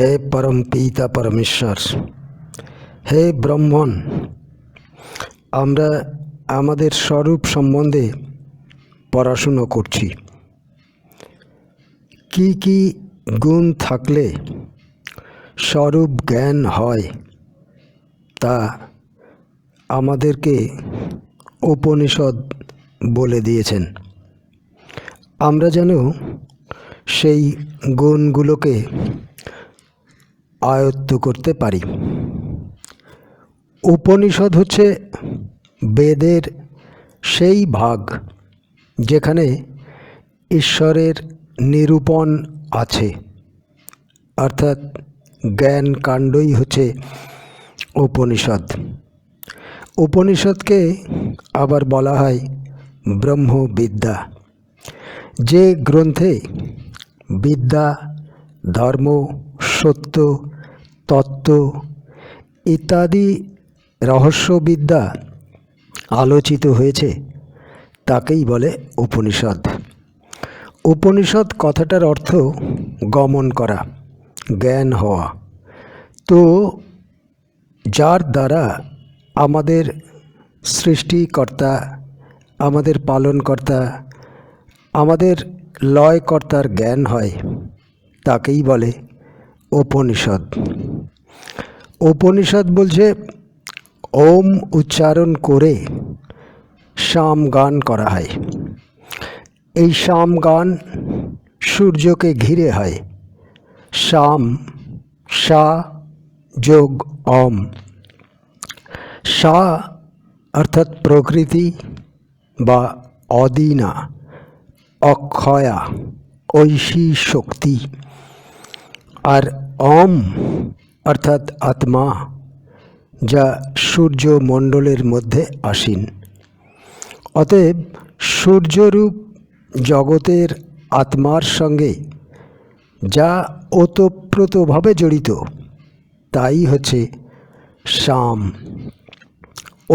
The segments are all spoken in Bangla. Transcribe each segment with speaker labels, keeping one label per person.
Speaker 1: হে পরম পিতা পরমেশ্বর, হে ব্রহ্মণ, আমরা আমাদের স্বরূপ সম্বন্ধে পড়াশুনো করছি। কি কি গুণ থাকলে স্বরূপ জ্ঞান হয় তা আমাদেরকে উপনিষদ বলে দিয়েছেন। আমরা যেন সেই গুণগুলোকে আয়ত্ত করতে পারি। উপনিষদ হচ্ছে বেদের সেই ভাগ যেখানে ঈশ্বরের নিরূপণ আছে। অর্থাৎ জ্ঞান কাণ্ডই হচ্ছে উপনিষদ। উপনিষদকে আবার বলা হয় ব্রহ্মবিদ্যা। যে গ্রন্থে বিদ্যা, ধর্ম, সত্য তত্ত্ব ইত্যাদি রহস্যবিদ্যা আলোচিত হয়েছে, তাকেই বলে উপনিষদ। উপনিষদ কথাটার অর্থ গমন করা, জ্ঞান হওয়া। তো যার দ্বারা আমাদের সৃষ্টিকর্তা, আমাদের পালনকর্তা, আমাদের লয়কর্তার জ্ঞান হয়, তাকেই বলে উপনিষদ। উপনিষদ বলছে, ওম উচ্চারণ করে শাম গান করা হয়। এই শাম গান সূর্যকে ঘিরে হয়। শাম, সা, যোগ, অম। সা অর্থাৎ প্রকৃতি বা অদিনা, অক্ষয়া, ঐশী শক্তি। আর অম অর্থাৎ আত্মা, যা সূর্যমণ্ডলের মধ্যে আসীন। অতএব সূর্যরূপ জগতের আত্মার সঙ্গে যা ওতপ্রোতভাবে জড়িত, তাই হচ্ছে শাম।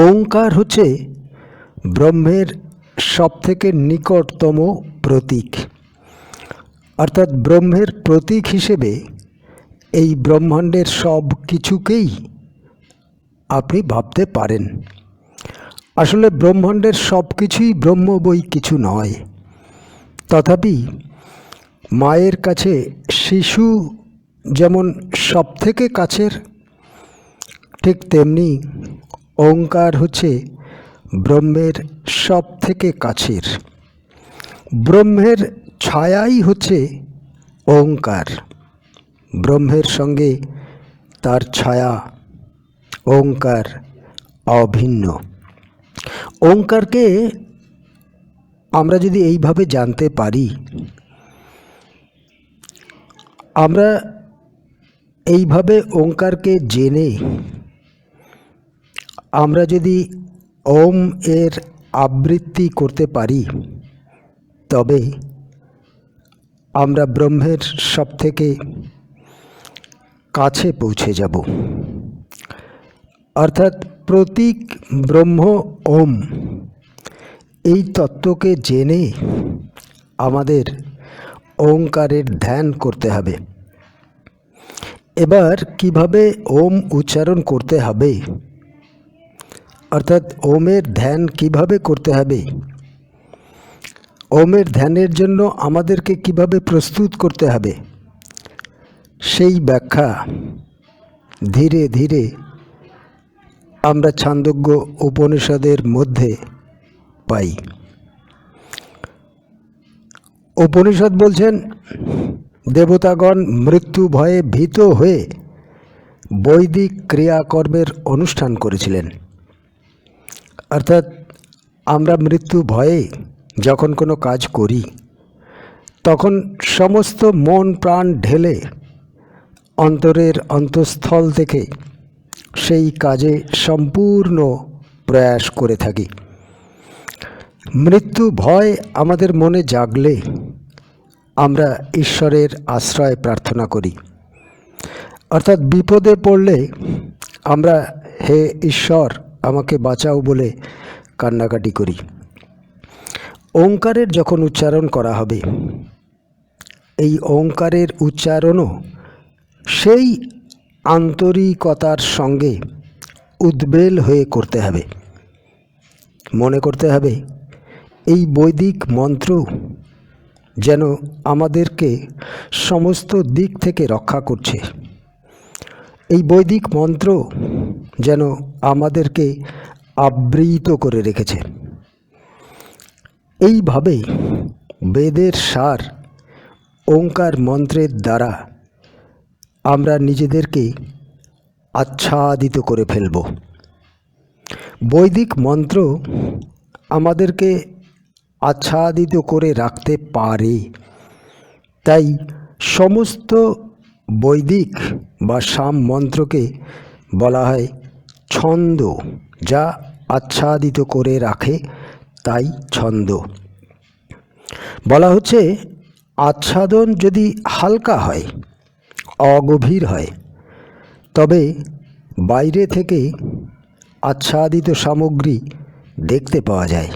Speaker 1: ওঙ্কার হচ্ছে ব্রহ্মের সবথেকে নিকটতম প্রতীক। অর্থাৎ ব্রহ্মের প্রতীক হিসেবে এই ব্রহ্মাণ্ডের সব কিছুকেই আপনি ভাবতে পারেন। আসলে ব্রহ্মাণ্ডের সব কিছুই ব্রহ্ম বই কিছু নয়। তথাপি মায়ের কাছে শিশু যেমন সব থেকে কাছের, ঠিক তেমনি ওঙ্কার হচ্ছে ব্রহ্মের সব থেকে কাছের। ব্রহ্মের ছায়াই হচ্ছে ওঙ্কার ব্রহ্মের সঙ্গে তার ছায়া, ওঙ্কার অভিন্ন। ওঙ্কারকে আমরা যদি এইভাবে জানতে পারি, আমরা এইভাবে ওঙ্কারকে জেনে আমরা যদি ওম এর আবৃত্তি করতে পারি, তবে আমরা ব্রহ্মের সব থেকে কাছে পৌঁছে যাব। অর্থাৎ প্রতীক ব্রহ্ম ওম, এই তত্ত্বকে জেনে আমাদের ওঙ্কারের ধ্যান করতে হবে। এবার কীভাবে ওম উচ্চারণ করতে হবে? অর্থাৎ ওমের ধ্যান কীভাবে করতে হবে? ওমের ধ্যানের জন্য আমাদেরকে কীভাবে প্রস্তুত করতে হবে? সেই ব্যাখ্যা ধীরে ধীরে আমরা ছান্দোগ্য উপনিষদের মধ্যে পাই। উপনিষদ বলছেন, দেবতাগণ মৃত্যু ভয়ে ভীত হয়ে বৈদিক ক্রিয়াকর্মের অনুষ্ঠান করেছিলেন। অর্থাৎ আমরা মৃত্যু ভয়ে যখন কোনো কাজ করি, তখন সমস্ত মন প্রাণ ঢেলে অন্তরের অন্তঃস্থল থেকে সেই কাজে সম্পূর্ণ প্রয়াস করে থাকি। মৃত্যু ভয় আমাদের মনে জাগলে আমরা ঈশ্বরের আশ্রয় প্রার্থনা করি। অর্থাৎ বিপদে পড়লে আমরা হে ঈশ্বর, আমাকে বাঁচাও বলে কান্নাকাটি করি। ওঙ্কারের যখন উচ্চারণ করা হবে, এই ওঙ্কারের উচ্চারণও সেই আন্তরিকতার সঙ্গে উদ্বেল হয়ে করতে হবে। মনে করতে হবে, এই বৈদিক মন্ত্র যেন আমাদেরকে সমস্ত দিক থেকে রক্ষা করছে। এই বৈদিক মন্ত্র যেন আমাদেরকে আবৃত করে রেখেছে। এইভাবে বেদের সার ওঙ্কার মন্ত্রের দ্বারা আমরা নিজেদেরকে আচ্ছাদিত করে ফেলব। বৈদিক মন্ত্র আমাদেরকে আচ্ছাদিত করে রাখতে পারে। তাই সমস্ত বৈদিক বা সাম মন্ত্রকে বলা হয় ছন্দ, যা আচ্ছাদিত করে রাখে তাই ছন্দ। বলা হচ্ছে, আচ্ছাদন যদি হালকা হয় অগভীর হয়। তবে বাইরে থেকে আচ্ছাদিত সামগ্রী দেখতে পাওয়া যায়।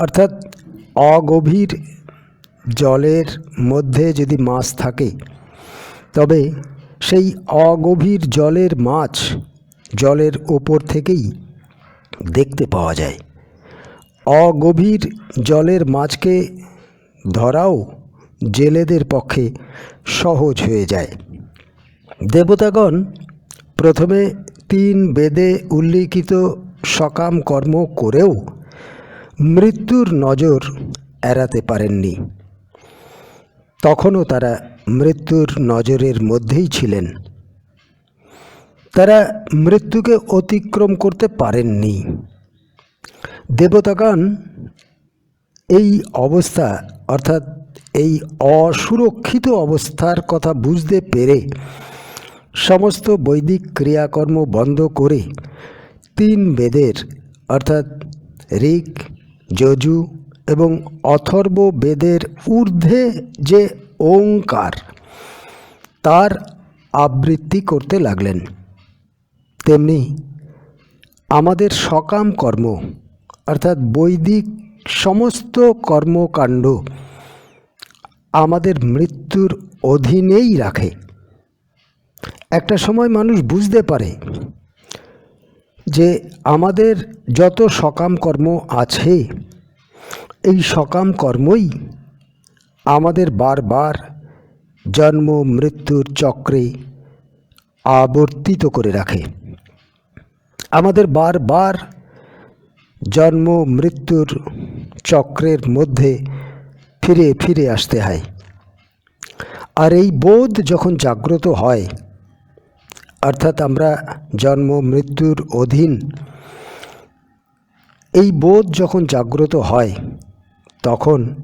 Speaker 1: অর্থাৎ অগভীর জলের মধ্যে যদি মাছ থাকে, তবে সেই অগভীর জলের মাছ জলের ওপর থেকেই দেখতে পাওয়া যায়। অগভীর জলের মাছকে ধরাও জেলেদের পক্ষে সহজ হয়ে যায়। দেবতাগণ প্রথমে তিন বেদে উল্লিখিত সকাম কর্ম করেও মৃত্যুর নজর এড়াতে পারেননি। তখনও তারা মৃত্যুর নজরের মধ্যেই ছিলেন। তারা মৃত্যুকে অতিক্রম করতে পারেননি। দেবতাগণ এই অবস্থা অর্থাৎ এই অসুরক্ষিত অবস্থার কথা বুঝতে পেরে সমস্ত বৈদিক ক্রিয়াকর্ম বন্ধ করে তিন বেদের, অর্থাৎ ঋক, যজু এবং অথর্ব বেদের ঊর্ধ্বে যে ওঙ্কার, তার আবৃত্তি করতে লাগলেন। তেমনি আমাদের সকাম কর্ম, অর্থাৎ বৈদিক সমস্ত কর্মকাণ্ড আমাদের মৃত্যুর অধীনেই রাখে। একটা সময় মানুষ বুঝতে পারে যে আমাদের যত সকাম কর্ম আছে, এই সকাম কর্মই আমাদের বারবার জন্ম, মৃত্যুর চক্রে আবর্তিত করে রাখে। আমাদের বারবার জন্ম, মৃত্যুর চক্রের মধ্যে ফিরে ফিরে আসতে হয়। আর এই বোধ যখন জাগ্রত হয়, অর্থাৎ আমরা জন্ম, মৃত্যুর অধীন, এই বোধ যখন জাগ্রত হয়, তখন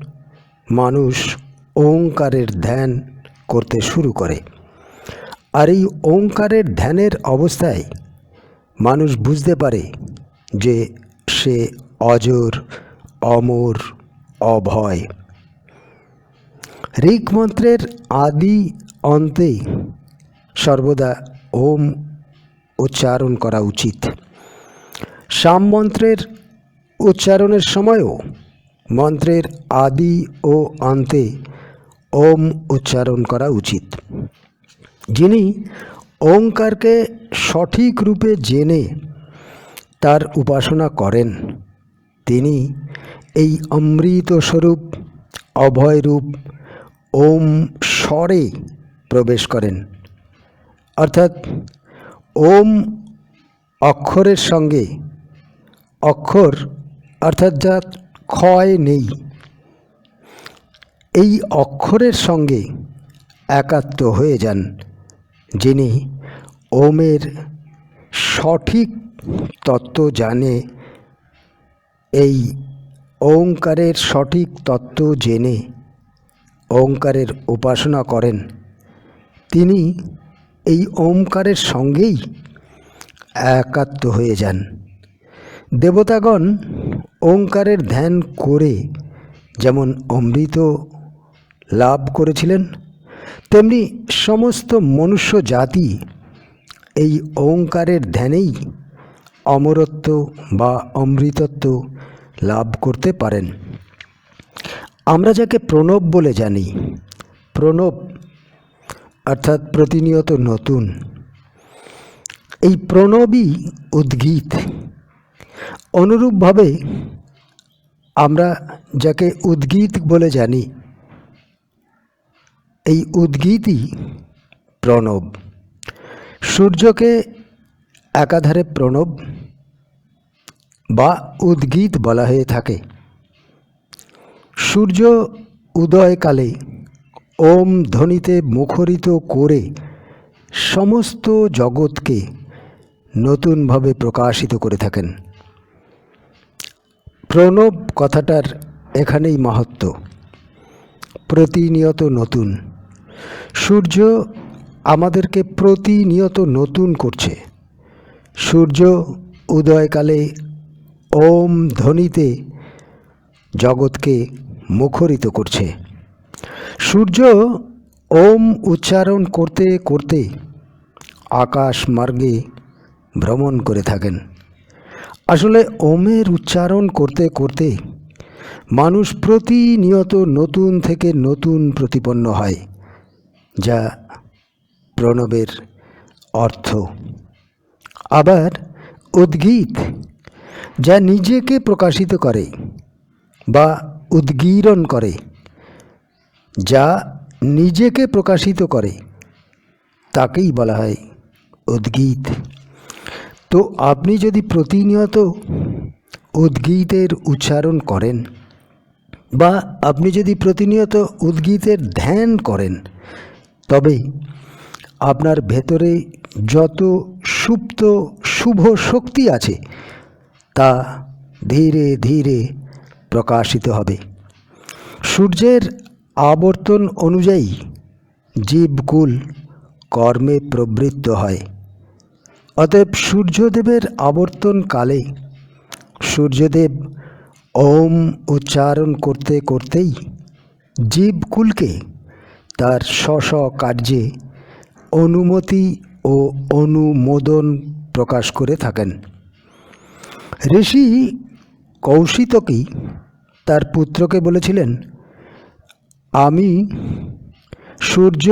Speaker 1: মানুষ ওঙ্কারের ধ্যান করতে শুরু করে। আর এই ওঙ্কারের ধ্যানের অবস্থায় মানুষ বুঝতে পারে যে সে অজর, অমর, অভয়। ঋক মন্ত্রের আদি অন্তে সর্বদা ওম উচ্চারণ করা উচিত। সাম মন্ত্রের উচ্চারণের সময়ও মন্ত্রের আদি ও অন্তে ওম উচ্চারণ করা উচিত। যিনি ওঙ্কারকে সঠিক রূপে জেনে তার উপাসনা করেন, তিনি এই অমৃত স্বরূপ অভয় রূপ ওম স্বরে প্রবেশ করেন। অর্থাৎ ওম অক্ষরের সঙ্গে অক্ষর অর্থাৎ যা ক্ষয় নেই, এই অক্ষরের সঙ্গে একাত্ম হয়ে যান, যিনি ওমের সঠিক তত্ত্ব জানে, এই ওঙ্কারের সঠিক তত্ত্ব জেনে ওঙ্কারের উপাসনা করেন। তিনি এই ওঙ্কারের সঙ্গেই একাত্ম হয়ে যান। দেবতাগণ ওঙ্কারের ধ্যান করে যেমন অমৃত লাভ করেছিলেন, তেমনি সমস্ত মনুষ্য জাতি এই ওঙ্কারের ধ্যানেই অমরত্ব বা অমৃতত্ব লাভ করতে পারেন। আমরা যাকে প্রণব বলে জানি, প্রণব অর্থাৎ প্রতিনিয়ত নতুন। এই প্রণবই উদ্গীত। অনুরূপভাবে আমরা যাকে উদ্গীত বলে জানি, এই উদ্গীতই প্রণব। সূর্যকে একাধারে প্রণব বা উদ্গীত বলা হয়ে থাকে। সূর্য উদয়কালে ওম ধ্বনিতে মুখরিত করে সমস্ত জগৎকে নতুনভাবে প্রকাশিত করে থাকেন। প্রণব কথাটার এখানেই মাহাত্ম। প্রতিনিয়ত নতুন। সূর্য আমাদেরকে প্রতিনিয়ত নতুন করছে। সূর্য উদয়কালে ওম ধ্বনিতে জগৎকে মুখরিত করছে। সূর্য ওম উচ্চারণ করতে করতে আকাশ মার্গে ভ্রমণ করে থাকেন। আসলে ওমের উচ্চারণ করতে করতে মানুষ প্রতিনিয়ত নতুন থেকে নতুন প্রতিপন্ন হয়, যা প্রণবের অর্থ। আবার উদ্গীত, যা নিজেকে প্রকাশিত করে বা উদ্গীরণ করে, যা নিজেকে প্রকাশিত করে। তাকেই বলা হয় উদ্গীত। তো আপনি যদি প্রতিনিয়ত উদ্গীতের উচ্চারণ করেন বা আপনি যদি প্রতিনিয়ত উদ্গীতের ধ্যান করেন, তবে আপনার ভেতরে যত সুপ্ত শুভ শক্তি আছে, তা ধীরে ধীরে প্রকাশিত হবে। সূর্যের আবর্তন অনুযায়ী জীবকুল কর্মে প্রবৃত্ত হয়। অতএব সূর্যদেবের আবর্তনকালে সূর্যদেব ওম উচ্চারণ করতে করতেই জীবকুলকে তার স্ব কার্যে অনুমতি ও অনুমোদন প্রকাশ করে থাকেন। ঋষি কৌশিতকী তার পুত্রকে বলেছিলেন, আমি সূর্য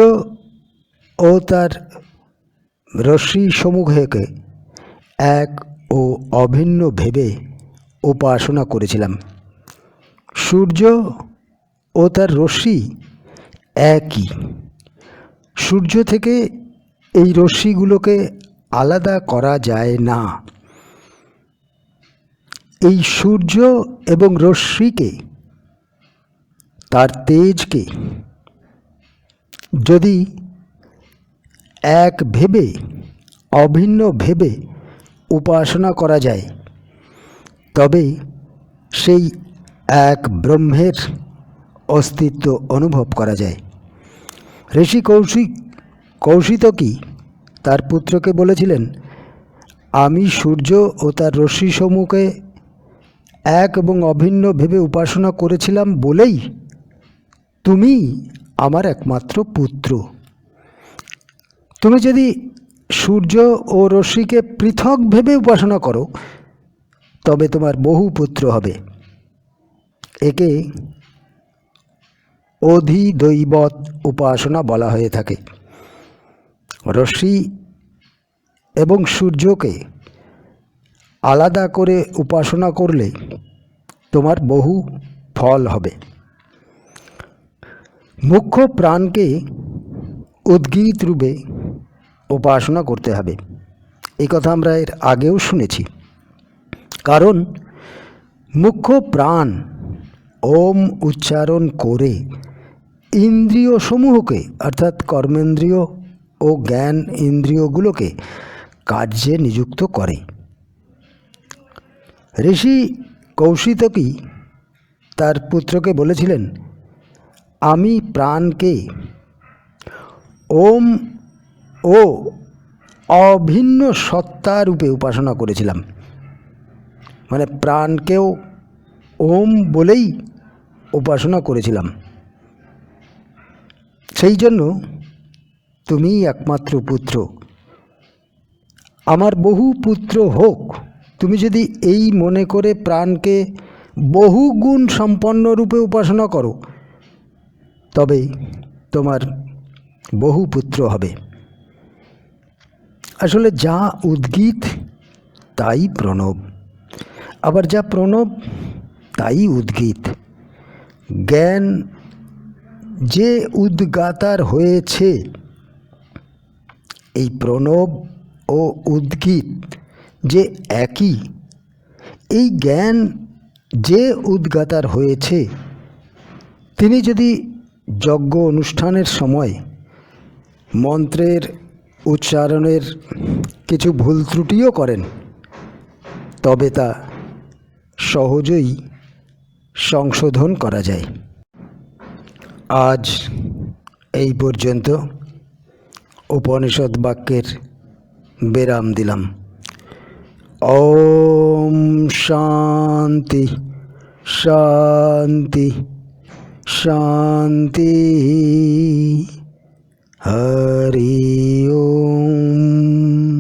Speaker 1: ও তার রশ্মি সমূহকে এক ও অভিন্ন ভেবে উপাসনা করেছিলাম। সূর্য ও তার রশ্মি একই। সূর্য থেকে এই রশ্মিগুলোকে আলাদা করা যায় না। এই সূর্য এবং রশ্মিকে, তার তেজকে যদি এক ভেবে, অভিন্ন ভেবে উপাসনা করা যায়, তবে সেই এক ব্রহ্মের অস্তিত্ব অনুভব করা যায়। ঋষি কৌশিক কৌশিতকী তার পুত্রকে বলেছিলেন, আমি সূর্য ও তার রশ্মিসমূহকে এক এবং অভিন্ন ভেবে উপাসনা করেছিলাম বলেই তুমি আমার একমাত্র পুত্র। তুমি যদি সূর্য ও রশ্মিকে পৃথক ভেবে উপাসনা করো, তবে তোমার বহু পুত্র হবে। একে অধিদৈবত উপাসনা বলা হয়ে থাকে। রশ্মি এবং সূর্যকে আলাদা করে উপাসনা করলে তোমার বহু ফল হবে। মুখ্য প্রাণকে উদ্গীত রূপে উপাসনা করতে হবে। এই কথা আমরা এর আগেও শুনেছি। কারণ মুখ্য প্রাণ ওম উচ্চারণ করে ইন্দ্রিয় সমূহকে অর্থাৎ কর্মেন্দ্রিয় ও জ্ঞান ইন্দ্রিয়গুলোকে কার্যে নিযুক্ত করে। ঋষি কৌশিতকী তার পুত্রকে বলেছিলেন, আমি প্রাণকে ওম ও অভিন্ন সত্তা রূপে উপাসনা করেছিলাম। মানে প্রাণকেও ওম বলেই উপাসনা করেছিলাম। সেই জন্য তুমিই একমাত্র পুত্র। আমার বহু পুত্র হোক তুমি যদি এই মনে করে প্রাণকে বহু গুণ সম্পন্ন রূপে উপাসনা করো, তবে তোমার বহু পুত্র হবে। আসলে যা উদ্গীত, তাই প্রণব। আবার যা প্রণব, তাই উদ্গীত। জ্ঞান যে উদ্গাতার হয়েছে, এই প্রণব ও উদ্গীত যে একই। এই জ্ঞান যে উদ্গাতার হয়েছে, তিনি যদি যজ্ঞ অনুষ্ঠানের সময় মন্ত্রের উচ্চারণের কিছু ভুল ত্রুটিও করেন, তবে তা সহজেই সংশোধন করা যায়। আজ এই পর্যন্ত উপনিষদ বাক্যের বিরাম দিলাম। ॐ शान्ति शान्ति शान्तिः। हरि ओम्।